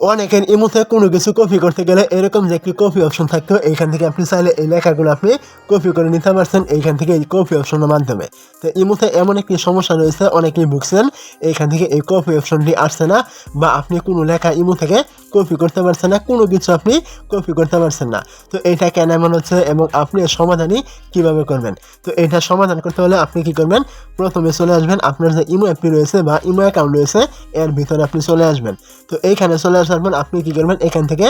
অনেকের ইমোতে কোনো কিছু কপি করতে গেলে এরকম যে একটি কপি অপশন থাকতো, এইখান থেকে আপনি চাইলে এই লেখাগুলো আপনি কপি করে নিতে পারছেন, এইখান থেকে এই কপি অপশনের মাধ্যমে। তো ইমোতে এমন একটি সমস্যা রয়েছে, অনেকেই ভুগছেন, এইখান থেকে এই কপি অপশনটি আসছে না বা আপনি কোনো লেখা ইমো থেকে কপি করতে পারছেন না, কোনো কিছু আপনি কপি করতে পারছেন না। তো এটা কেন এমন হচ্ছে এবং আপনি এর সমাধানই কীভাবে করবেন? তো এটা সমাধান করতে হলে আপনি কি করবেন? প্রথমে চলে আসবেন, আপনার যে ইমো অ্যাপটি রয়েছে বা ইমো অ্যাকাউন্ট রয়েছে, এর ভিতরে আপনি চলে আসবেন। তো এইখানে চলে পর আপনি কি করবেন? এখান থেকে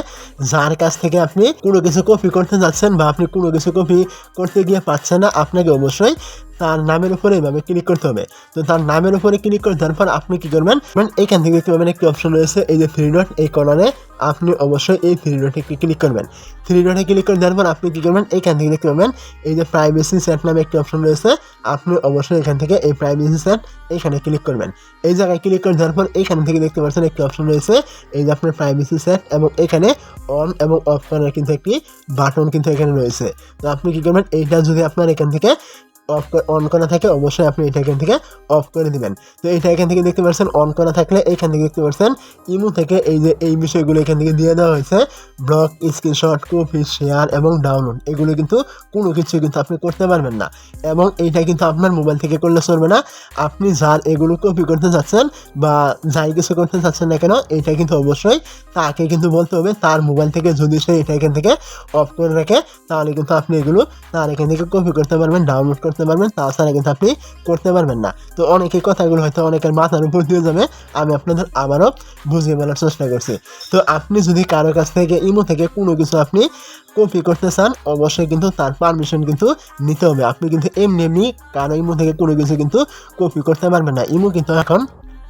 যার কাছ থেকে আপনি কোনো কিছু কপি করতে যাচ্ছেন বা আপনি কোনো কিছু কপি করতে গিয়ে পাচ্ছেন না, আপনাকে অবশ্যই তার নামের উপরে এভাবে ক্লিক করতে হবে। তো তার নামের উপরে ক্লিক করে দেওয়ার পর আপনি কি করবেন? মানে এইখান থেকে দেখতে পাবেন একটি অপশন রয়েছে, এই যে থ্রি ডট এই কর্নারে আপনি অবশ্যই এই থ্রি ডটে ক্লিক করবেন। থ্রি ডটে ক্লিক করে দেওয়ার পর আপনি কি করবেন? এইখান থেকে দেখতে পাবেন, এই যে প্রাইভেসি সেট নামে একটি অপশন রয়েছে, আপনি অবশ্যই এখান থেকে এই প্রাইভেসি সেট এইখানে ক্লিক করবেন। এই জায়গায় ক্লিক করে দেওয়ার পর এইখান থেকে দেখতে পাচ্ছেন একটি অপশন রয়েছে, এই যে আপনার প্রাইভেসি সেট এবং এখানে অন এবং অফ করার কিন্তু একটি বাটন কিন্তু এখানে রয়েছে। তো আপনি কি করবেন? এইটা যদি আপনার এখান থেকে অফ অন করা থাকে, অবশ্যই আপনি এটা এখান থেকে অফ করে দিবেন। তো এটা এখান থেকে দেখতে পাচ্ছেন অন করা থাকলে এখান থেকে দেখতে পাচ্ছেন ইমো থেকে এই যে এই বিষয়গুলো এখান থেকে দিয়ে দেওয়া হয়েছে ব্লক স্ক্রিনশট কপি শেয়ার এবং ডাউনলোড এগুলো কিন্তু কোনো কিছু কিন্তু আপনি করতে পারবেন না। এবং এইটা কিন্তু আপনার মোবাইল থেকে করলে চলবে না। আপনি যার এগুলো কপি করতে চাচ্ছেন বা যাই কিছু করতে চাচ্ছেন না কেন, এটা কিন্তু অবশ্যই তাকে কিন্তু বলতে হবে, তার মোবাইল থেকে যদি সে এটা এখান থেকে অফ করে রাখে, তাহলে কিন্তু আপনি এগুলো তার এখান থেকে কপি করতে পারবেন ডাউনলোড করতে পারবেন, তাছাড়া কিন্তু আপনি করতে পারবেন না। তো অনেকে কথাগুলো হয়তো অনেকের মাথার উপর দিয়ে যাবে, আমি আপনাদের আবারও বুঝিয়ে বলার চেষ্টা করছি। তো আপনি যদি কারও কাছ থেকে, ইমো থেকে কোনো কিছু আপনি কপি করতে চান, অবশ্যই কিন্তু তার পারমিশন কিন্তু নিতে হবে। আপনি কিন্তু এমনি এমনি কারও ইমো থেকে কোনো কিছু কিন্তু কপি করতে পারবেন না। ইমো কিন্তু এখন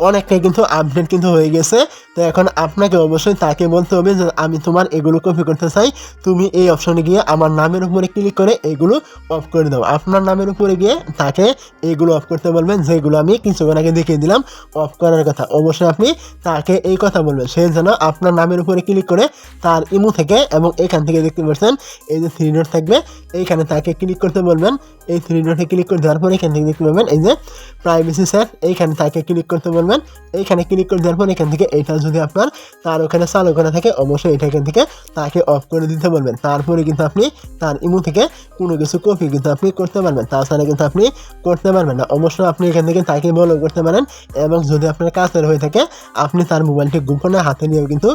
অনেকটাই কিন্তু আপডেট কিন্তু হয়ে গেছে। তো এখন আপনাকে অবশ্যই তাকে বলতে হবে যে, আমি তোমার এগুলো কপি করতে চাই। তুমি এই অপশনে গিয়ে আমার নামের উপরে ক্লিক করে এগুলো অফ করে দাও। আপনার নামের উপরে গিয়ে তাকে এইগুলো অফ করতে বলবেন, যেগুলো আমি কিছুক্ষণ আগে দেখিয়ে দিলাম অফ করার কথা। অবশ্যই আপনি তাকে এই কথা বলবেন, সে যেন আপনার নামের উপরে ক্লিক করে তার ইমো থেকে এবং এখান থেকে দেখতে পাচ্ছেন, এই যে থ্রি ডট থাকবে, এইখানে তাকে ক্লিক করতে বলবেন। এই থ্রি ডটে ক্লিক করে দেওয়ার পর এখান থেকে দেখতে পাবেন, এই যে প্রাইভেসি স্যার এইখানে তাকে ক্লিক করতে বলবেন। এইখানে ক্লিক করে দেওয়ার পর এখান থেকে এইটা যদি আপনার তার ওখানে চালু করা থাকে, অবশ্যই এটা এখান থেকে তাকে অফ করে দিতে বলবেন তারপরে কিন্তু আপনি তার ইমো থেকে কোনো কিছু কপি কিন্তু আপনি করতে পারবেন। তাছাড়া কিন্তু আপনি করতে পারবেন না। অবশ্যই আপনি এখান থেকে তাকে বলো করতে পারেন এবং যদি আপনার কাছের হয়ে থাকে, আপনি তার মোবাইলটি গোপনে হাতে নিয়েও কিন্তু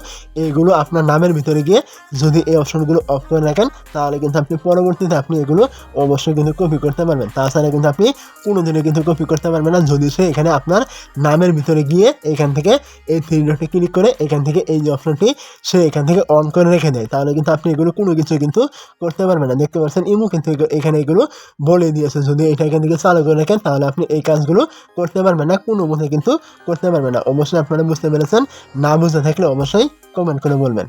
এইগুলো আপনার নামের ভিতরে গিয়ে যদি এই অপশনগুলো অফ করে রাখেন, তাহলে কিন্তু আপনি পরবর্তীতে আপনি এগুলো অবশ্যই কিন্তু কপি করতে পারবেন। তাছাড়া কিন্তু আপনি কোনোদিনও কিন্তু কপি করতে পারবেন না। যদি সে এখানে আপনার নামের ভিতরে গিয়ে এখান থেকে এই থ্রি ডটে ক্লিক করে এখান থেকে এই যে অপশনটি সে এখান থেকে অন করে রেখে দেয়। তাহলে কিন্তু আপনি এগুলো কোনো কিছু কিন্তু করতে পারবেন না। দেখতে পাচ্ছেন ইমু কিন্তু এখানে এগুলো বলে দিয়েছে। যদি এটা এখান থেকে চালু করে রাখেন, তাহলে আপনি এই কাজগুলো করতে পারবেন না, কোনো মতে কিন্তু করতে পারবেন না। অবশ্যই আপনারা বুঝতে পেরেছেন। না বুঝতে থাকলে অবশ্যই কমেন্ট করে বলবেন।